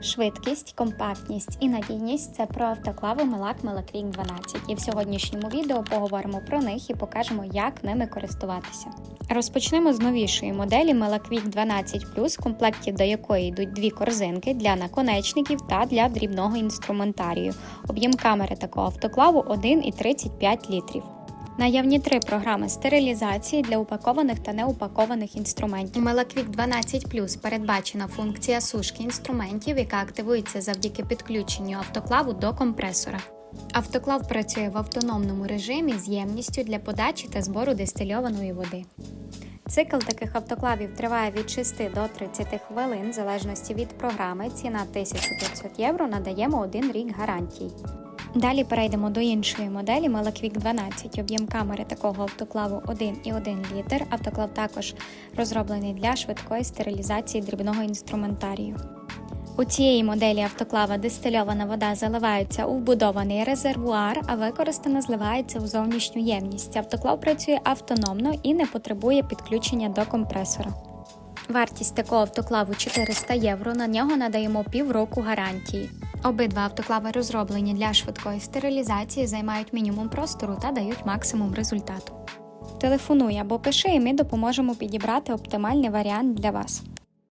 Швидкість, компактність і надійність це про автоклави Мелак Мелаквік 12. І в сьогоднішньому відео поговоримо про них і покажемо, як ними користуватися. Розпочнемо з новішої моделі Мелаквік 12 в комплекті до якої йдуть дві корзинки для наконечників та для дрібного інструментарію. Об'єм камери такого автоклаву 1,35 літрів. Наявні три програми стерилізації для упакованих та неупакованих інструментів. У Melaquick 12 передбачена функція сушки інструментів, яка активується завдяки підключенню автоклаву до компресора. Автоклав працює в автономному режимі з ємністю для подачі та збору дистильованої води. Цикл таких автоклавів триває від 6 до 30 хвилин, в залежності від програми. Ціна 1500 євро. Надаємо один рік гарантій. Далі перейдемо до іншої моделі Melaquick 12. Об'єм камери такого автоклаву 1,1 літр. Автоклав також розроблений для швидкої стерилізації дрібного інструментарію. У цієї моделі автоклава дистильована вода заливається у вбудований резервуар, а використана зливається у зовнішню ємність. Автоклав працює автономно і не потребує підключення до компресора. Вартість такого автоклаву 400 євро. На нього надаємо півроку гарантії. Обидва автоклави розроблені для швидкої стерилізації, займають мінімум простору та дають максимум результату. Телефонуй або пиши, і ми допоможемо підібрати оптимальний варіант для вас.